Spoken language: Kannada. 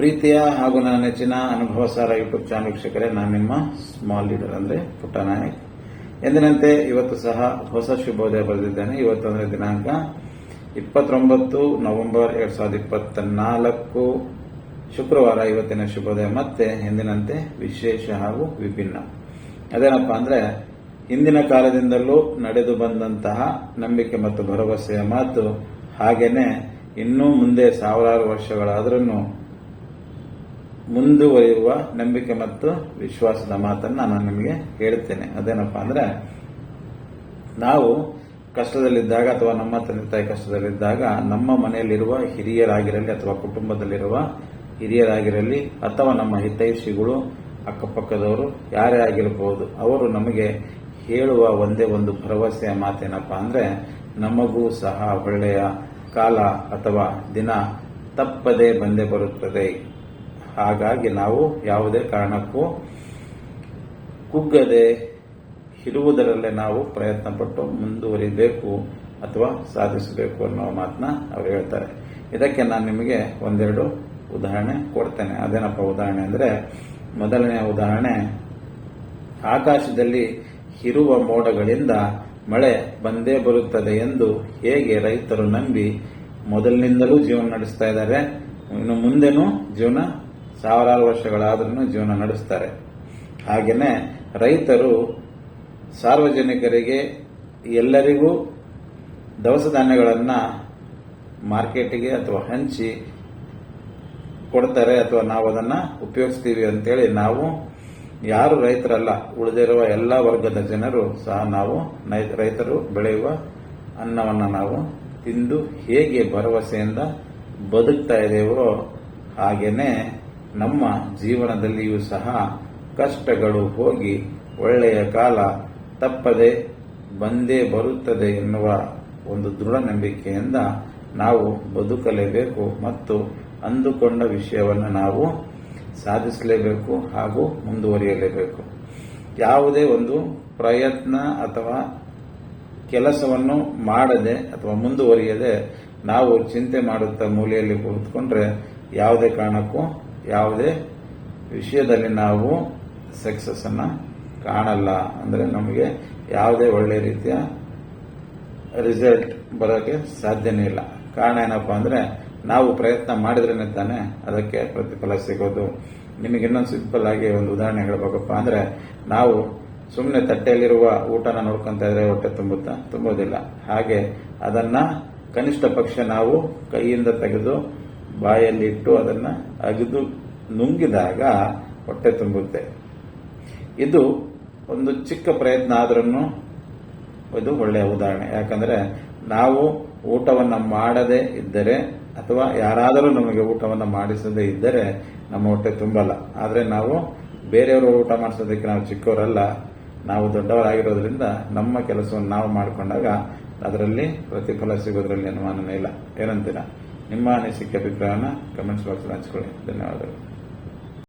ಪ್ರೀತಿಯ ಹಾಗೂ ನನ್ನ ನೆಚ್ಚಿನ ಅನುಭವ ಸಾರ ಯೂಟ್ಯೂಬ್ ಚಾನಲ್ ವೀಕ್ಷಕರೇ, ನಾನು ನಿಮ್ಮ ಸ್ಮಾಲ್ ಲೀಡರ್ ಅಂದ್ರೆ ಪುಟ್ಟ ನಾಯಕ್. ಎಂದಿನಂತೆ ಇವತ್ತು ಸಹ ಹೊಸ ಶುಭೋದಯ ಬರೆದಿದ್ದೇನೆ. ಇವತ್ತು ಅಂದ್ರೆ ದಿನಾಂಕ ಇಪ್ಪತ್ತೊಂಬತ್ತು ನವೆಂಬರ್ ಎರಡ್ ಸಾವಿರದ ಇಪ್ಪತ್ತ ನಾಲ್ಕು ಶುಕ್ರವಾರ ಇವತ್ತಿನ ಶುಭೋದಯ. ಮತ್ತೆ ಎಂದಿನಂತೆ ವಿಶೇಷ ಹಾಗೂ ವಿಭಿನ್ನ. ಅದೇನಪ್ಪ ಅಂದ್ರೆ, ಹಿಂದಿನ ಕಾಲದಿಂದಲೂ ನಡೆದು ಬಂದಂತಹ ನಂಬಿಕೆ ಮತ್ತು ಭರವಸೆಯ ಮಾತು ಹಾಗೇನೆ ಇನ್ನೂ ಮುಂದೆ ಸಾವಿರಾರು ವರ್ಷಗಳಾದ್ರೂ ಮುಂದುವರಿಯುವ ನಂಬಿಕೆ ಮತ್ತು ವಿಶ್ವಾಸದ ಮಾತನ್ನು ನಾನು ನಿಮಗೆ ಹೇಳುತ್ತೇನೆ. ಅದೇನಪ್ಪ ಅಂದರೆ, ನಾವು ಕಷ್ಟದಲ್ಲಿದ್ದಾಗ ಅಥವಾ ನಮ್ಮ ತಂದೆ ತಾಯಿ ಕಷ್ಟದಲ್ಲಿದ್ದಾಗ ನಮ್ಮ ಮನೆಯಲ್ಲಿರುವ ಹಿರಿಯರಾಗಿರಲಿ ಅಥವಾ ಕುಟುಂಬದಲ್ಲಿರುವ ಹಿರಿಯರಾಗಿರಲಿ ಅಥವಾ ನಮ್ಮ ಹಿತೈಷಿಗಳು ಅಕ್ಕಪಕ್ಕದವರು ಯಾರೇ ಆಗಿರಬಹುದು ಅವರು ನಮಗೆ ಹೇಳುವ ಒಂದೇ ಒಂದು ಭರವಸೆಯ ಮಾತೇನಪ್ಪ ಅಂದರೆ, ನಮಗೂ ಸಹ ಒಳ್ಳೆಯ ಕಾಲ ಅಥವಾ ದಿನ ತಪ್ಪದೇ ಬಂದೇ ಬರುತ್ತದೆ. ಹಾಗಾಗಿ ನಾವು ಯಾವುದೇ ಕಾರಣಕ್ಕೂ ಕುಗ್ಗದೆ ಇರುವುದರಲ್ಲೇ ನಾವು ಪ್ರಯತ್ನ ಪಟ್ಟು ಮುಂದುವರಿಬೇಕು ಅಥವಾ ಸಾಧಿಸಬೇಕು ಅನ್ನೋ ಮಾತನ್ನ ಅವರು ಹೇಳ್ತಾರೆ. ಇದಕ್ಕೆ ನಾನು ನಿಮಗೆ ಒಂದೆರಡು ಉದಾಹರಣೆ ಕೊಡ್ತೇನೆ. ಅದೇನಪ್ಪ ಉದಾಹರಣೆ ಅಂದ್ರೆ ಮೊದಲನೆಯ ಉದಾಹರಣೆ, ಆಕಾಶದಲ್ಲಿ ಇರುವ ಮೋಡಗಳಿಂದ ಮಳೆ ಬಂದೇ ಬರುತ್ತದೆ ಎಂದು ಹೇಗೆ ರೈತರು ನಂಬಿ ಮೊದಲಿನಿಂದಲೂ ಜೀವನ ನಡೆಸ್ತಾ ಇದ್ದಾರೆ. ಇನ್ನು ಮುಂದೆನೂ ಜೀವನ ಸಾವಿರಾರು ವರ್ಷಗಳಾದ್ರೂ ಜೀವನ ನಡೆಸ್ತಾರೆ. ಹಾಗೆಯೇ ರೈತರು ಸಾರ್ವಜನಿಕರಿಗೆ ಎಲ್ಲರಿಗೂ ದವಸ ಧಾನ್ಯಗಳನ್ನು ಮಾರ್ಕೆಟಿಗೆ ಅಥವಾ ಹಂಚಿ ಕೊಡ್ತಾರೆ ಅಥವಾ ನಾವು ಅದನ್ನು ಉಪಯೋಗಿಸ್ತೀವಿ ಅಂತೇಳಿ ನಾವು ಯಾರು ರೈತರಲ್ಲ, ಉಳಿದಿರುವ ಎಲ್ಲ ವರ್ಗದ ಜನರು ಸಹ ನಾವು ರೈತರು ಬೆಳೆಯುವ ಅನ್ನವನ್ನು ನಾವು ತಿಂದು ಹೇಗೆ ಭರವಸೆಯಿಂದ ಬದುಕ್ತಾ ಇದ್ದೇವೋ ಹಾಗೇನೆ ನಮ್ಮ ಜೀವನದಲ್ಲಿಯೂ ಸಹ ಕಷ್ಟಗಳು ಹೋಗಿ ಒಳ್ಳೆಯ ಕಾಲ ತಪ್ಪದೆ ಬಂದೇ ಬರುತ್ತದೆ ಎನ್ನುವ ಒಂದು ದೃಢ ನಂಬಿಕೆಯಿಂದ ನಾವು ಬದುಕಲೇಬೇಕು ಮತ್ತು ಅಂದುಕೊಂಡ ವಿಷಯವನ್ನು ನಾವು ಸಾಧಿಸಲೇಬೇಕು ಹಾಗೂ ಮುಂದುವರಿಯಲೇಬೇಕು. ಯಾವುದೇ ಒಂದು ಪ್ರಯತ್ನ ಅಥವಾ ಕೆಲಸವನ್ನು ಮಾಡದೆ ಅಥವಾ ಮುಂದುವರಿಯದೆ ನಾವು ಚಿಂತೆ ಮಾಡುತ್ತಾ ಮೂಲೆಯಲ್ಲಿ ಕುಳಿತುಕೊಂಡ್ರೆ ಯಾವುದೇ ಕಾರಣಕ್ಕೂ ಯಾವುದೇ ವಿಷಯದಲ್ಲಿ ನಾವು ಸಕ್ಸಸ್ ಅನ್ನ ಕಾಣಲ್ಲ. ಅಂದ್ರೆ ನಮಗೆ ಯಾವುದೇ ಒಳ್ಳೆ ರೀತಿಯ ರಿಸಲ್ಟ್ ಬರೋಕ್ಕೆ ಸಾಧ್ಯನೇ ಇಲ್ಲ. ಕಾರಣ ಏನಪ್ಪಾ ಅಂದ್ರೆ ನಾವು ಪ್ರಯತ್ನ ಮಾಡಿದ್ರೇನೆ ತಾನೆ ಅದಕ್ಕೆ ಪ್ರತಿಫಲ ಸಿಗೋದು. ನಿಮಗೆ ಇನ್ನೊಂದು ಸಿಂಪಲ್ ಆಗಿ ಒಂದು ಉದಾಹರಣೆ ಹೇಳಬೇಕಪ್ಪ ಅಂದ್ರೆ ನಾವು ಸುಮ್ಮನೆ ತಟ್ಟೆಯಲ್ಲಿರುವ ಊಟನ ನೋಡ್ಕೊಂತ ಇದ್ರೆ ಹೊಟ್ಟೆ ತುಂಬುತ್ತಾ? ತುಂಬೋದಿಲ್ಲ ಹಾಗೆ ಅದನ್ನ ಕನಿಷ್ಠ ಪಕ್ಷ ನಾವು ಕೈಯಿಂದ ತೆಗೆದು ಬಾಯಲ್ಲಿ ಇಟ್ಟು ಅದನ್ನ ಅಗಿದು ನುಂಗಿದಾಗ ಹೊಟ್ಟೆ ತುಂಬುತ್ತೆ. ಇದು ಒಂದು ಚಿಕ್ಕ ಪ್ರಯತ್ನ ಆದ್ರೂ ಇದು ಒಳ್ಳೆಯ ಉದಾಹರಣೆ. ಯಾಕಂದ್ರೆ ನಾವು ಊಟವನ್ನು ಮಾಡದೇ ಇದ್ದರೆ ಅಥವಾ ಯಾರಾದರೂ ನಮಗೆ ಊಟವನ್ನು ಮಾಡಿಸದೇ ಇದ್ದರೆ ನಮ್ಮ ಹೊಟ್ಟೆ ತುಂಬಲ್ಲ. ಆದರೆ ನಾವು ಬೇರೆಯವರು ಊಟ ಮಾಡಿಸೋದಕ್ಕೆ ನಾವು ಚಿಕ್ಕವರಲ್ಲ, ನಾವು ದೊಡ್ಡವರಾಗಿರೋದ್ರಿಂದ ನಮ್ಮ ಕೆಲಸವನ್ನು ನಾವು ಮಾಡಿಕೊಂಡಾಗ ಅದರಲ್ಲಿ ಪ್ರತಿಫಲ ಸಿಗೋದ್ರಲ್ಲಿ ಅನುಮಾನನೇ ಇಲ್ಲ. ಏನಂತೀರಾ? ನಿಮ್ಮ ಅನಿಸಿಕೆ ಅಭಿಪ್ರಾಯನ ಕಮೆಂಟ್ಸ್ ಬಾಕ್ಸ್ ಹಂಚ್ಕೊಳ್ಳಿ. ಧನ್ಯವಾದಗಳು.